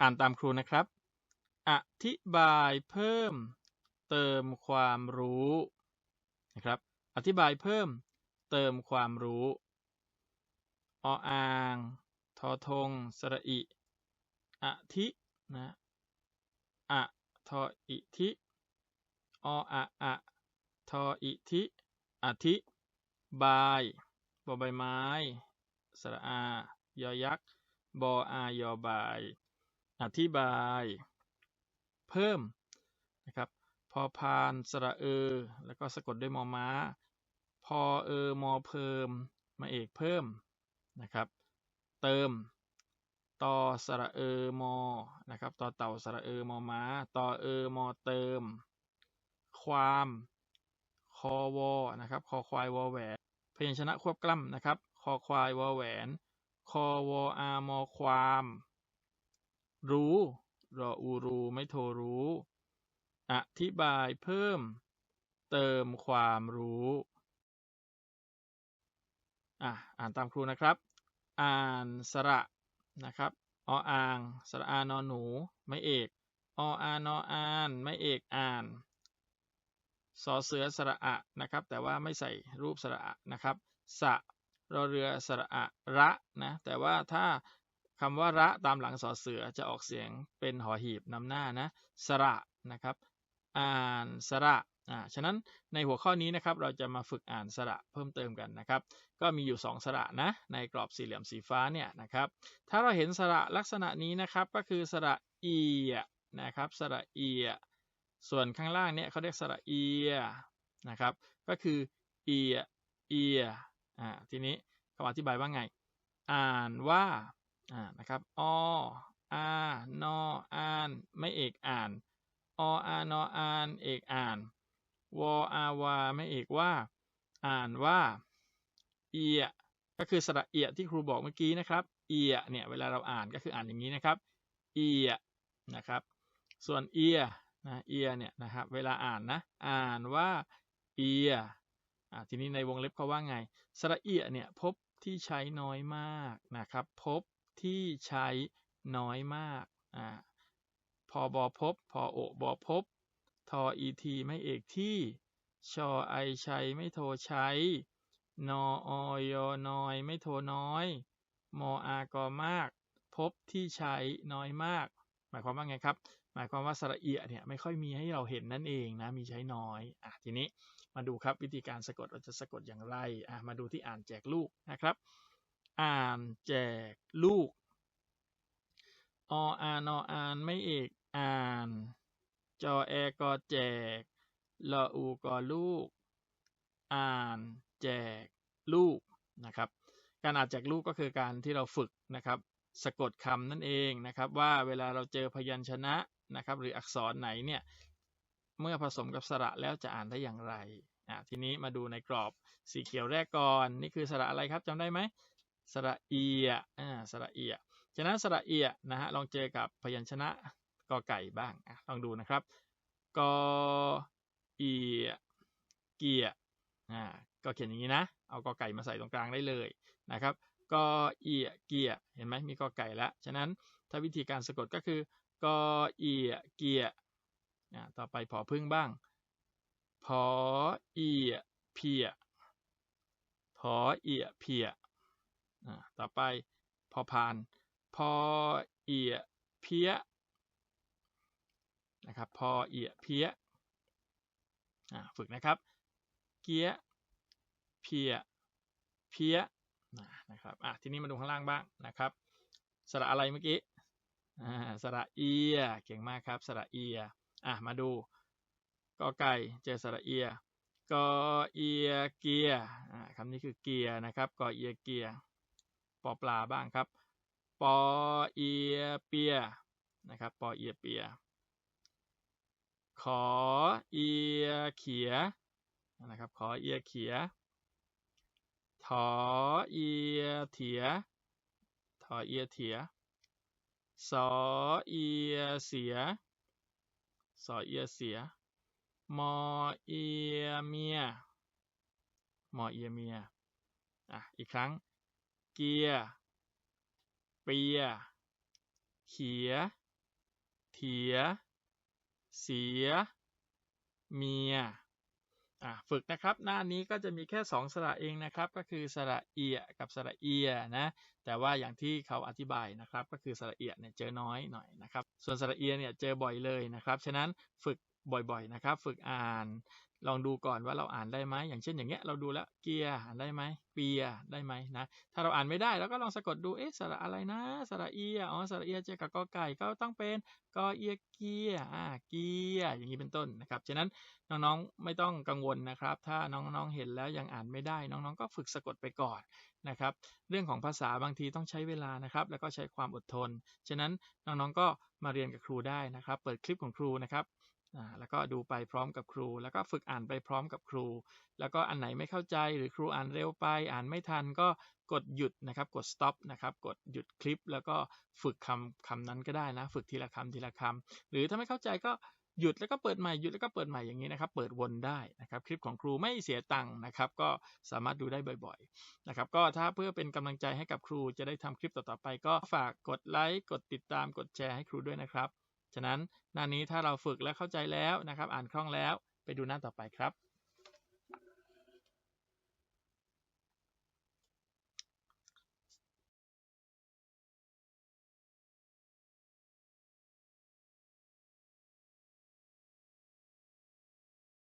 อ่านตามครูนะครับ อธิบายเพิ่มเติมความรู้นะครับ อธิบายเพิ่มเติมความรู้ออ่างทอทงสระอิอธินะอะทออิทิออะอะทออิทิอธิบายบอใบไม้ สระอา ยอยักษ์ บออายอบาย อธิบาย เพิ่มนะครับพอพานสระเออ แล้วก็สะกดด้วยมอม้า พอเออมอเพิ่ม มาเอกเพิ่มนะครับ เติมตอสระเออมอนะครับต่อเต่าสระเออมอม้าต่อเออมอเติม ความคอวอนะครับคอควายวอแหวนพยัญชนะควบกล้ำนะครับคอควายวอแหวนคอวออามอความ รู้ รออูรูไม่โทรรู้ อธิบายเพิ่ม เติมความรู้ อะอ่านตามครูนะครับ อ่านสระนะครับออ่าง สระอานอหนู ไม่เอกออานออาน ไม่เอกอ่านสอเสือสระอะนะครับ แต่ว่าไม่ใส่รูปสระอะนะครับ สะรอเรือสระอะระนะ แต่ว่าถ้า คำว่าระตามหลังสอเสือจะออกเสียงเป็นหอหีบนำหน้านะสระนะครับอ่านสระอ่าฉะนั้นในหัวข้อนี้นะครับเราจะมาฝึกอ่านสระเพิ่มเติมกันนะครับ ก็มีอยู่ 2 สระนะในกรอบสี่เหลี่ยมสีฟ้าเนี่ยนะครับถ้าเราเห็นสระลักษณะนี้นะครับก็คือสระเอียนะครับสระเอีย ส่วนข้างล่างเนี่ยเขาเรียกสระเอียนะครับก็คือเอียเอียอ่าทีนี้เขาอธิบายว่าไง อ่านว่า อ่านะครับออานออาน ไม่เอกอ่านออานออาน เอกอ่านวออาวาไม่เอกว่า อ่านว่า เอีย ก็คือสระเอียที่ครูบอกเมื่อกี้นะครับ เอียเนี่ยเวลาเราอ่านก็คืออ่านอย่างนี้นะครับ เอียนะครับ ส่วนเอียนะเอียเนี่ยนะครับเวลาอ่านนะอ่านว่าเอียอ่าทีนี้ในวงเล็บเขาว่าไง สระเอียเนี่ยพบที่ใช้น้อยมากนะครับ พบ ที่ใช้น้อยมากอ่าพอบอพบพอโอบอพบ ทออีทีไม่เอกที่ ชอไอใชัยไม่โทใช้ นออยอนอย ไม่โทน้อย มออากอมาก พบที่ใช้น้อยมาก หมายความว่าไงครับ หมายความว่าสระเอียเนี่ยไม่ค่อยมีให้เราเห็นนั่นเองนะ มีใช้น้อย อะทีนี้มาดูครับวิธีการสะกดเราจะสะกดอย่างไร อะมาดูที่อ่านแจกลูกนะครับ อ่านแจกลูก ออานออานไม่เอกอ่าน จอแอกอแจกลออูกอลูก อ่านแจกลูกนะครับ การอ่านแจกลูกก็คือการที่เราฝึกนะครับสะกดคำนั่นเองนะครับว่าเวลาเราเจอพยัญชนะนะครับหรืออักษรไหนเนี่ยเมื่อผสมกับสระแล้วจะอ่านได้อย่างไรอ่ทีนี้มาดูในกรอบสีเขียวแรกก่อน นี่คือสระอะไรครับจำได้ไหม สระเอียอ่าสระเอียฉะนั้นสระเอียนะฮะลองเจอกับพยัญชนะกอไก่บ้างอะลองดูนะครับกอเอียเกียอ่าก็เขียนอย่างนี้นะ เอากอไก่มาใส่ตรงกลางได้เลยนะครับกอเอียเกียเห็นไหมมีกอไก่แล้วฉะนั้นถ้าวิธีการสะกดก็คือกอเอียเกียต่อไปพอพึ่งบ้างพอเอียเพียพอเอียเพีย ต่อไปพอพาน พอเอียเพี้ยนะครับพอเอียเพี้ยฝึกนะครับ เกียเพียเพี้ยนะครับอะทีนี้มาดูข้างล่างบ้างนะครับ สระอะไรเมื่อกี้สระเอีย เก่งมากครับ สระเอียอะมาดูกอไก่เจอสระเอียกอเอียเกียคำนี้คือเกียนะครับกอเอียเกีย ปอปลาบ้างครับ ปอเอียเปียนะครับ ปอเอียเปีย ขอเอียเขียนะครับ ขอเอียเขีย ถอเอียเถีย ถอเอียเถีย สอเอียเสีย สอเอียเสีย มอเอียเมีย มอเอียเมีย อะ อีกครั้ง เกียเปีย เขีย เถีย เสีย เมียฝึกนะครับ หน้านี้ก็จะมีแค่สองสระเองนะครับ ก็คือสระเอียกับสระเอียนะแต่ว่าอย่างที่เขาอธิบายนะครับ ก็คือสระเอียเนี่ยเจอน้อยหน่อยนะครับ ส่วนสระเอียเนี่ยเจอบ่อยเลยนะครับ ฉะนั้นฝึก บ่อยๆนะครับ ฝึกอ่าน ลองดูก่อนว่าเราอ่านได้ไหมอย่างเช่นอย่างเงี้ยเราดูแล้วเกียร์อ่านได้ไหมเปียได้ไหมนะถ้าเราอ่านไม่ได้เราก็ลองสะกดดูเอ๊ะสระอะไรนะ สระเอียอ๋อสระเอียเจอกับกอไก่ก็ต้องเป็นกอเอียเกียอ่าเกียอย่างนี้เป็นต้นนะครับฉะนั้นน้องๆไม่ต้องกังวลนะครับ ถ้าน้องๆเห็นแล้วยังอ่านไม่ได้ น้องๆก็ฝึกสะกดไปก่อนนะครับ เรื่องของภาษาบางทีต้องใช้เวลานะครับ แล้วก็ใช้ความอดทน ฉะนั้นน้องๆก็มาเรียนกับครูได้นะครับ เปิดคลิปของครูนะครับ แล้วก็ดูไปพร้อมกับครู แล้วก็ฝึกอ่านไปพร้อมกับครู แล้วก็อันไหนไม่เข้าใจหรือครูอ่านเร็วไป อ่านไม่ทันก็กดหยุดนะครับ กด stop นะครับ กดหยุดคลิป แล้วก็ฝึกคำคำนั้นก็ได้นะ ฝึกทีละคำทีละคำหรือถ้าไม่เข้าใจก็หยุดแล้วก็เปิดใหม่หยุดแล้วก็เปิดใหม่อย่างนี้นะครับ เปิดวนได้นะครับ คลิปของครูไม่เสียตังค์นะครับ ก็สามารถดูได้บ่อยๆนะครับ ก็ถ้าเพื่อเป็นกำลังใจให้กับครูจะได้ทำคลิปต่อๆไป ก็ฝากกดไลค์กดติดตามกดแชร์ให้ครูด้วยนะครับ ฉะนั้นหน้านี้ถ้าเราฝึกและเข้าใจแล้วนะครับ อ่านคล่องแล้วไปดูหน้าต่อไปครับ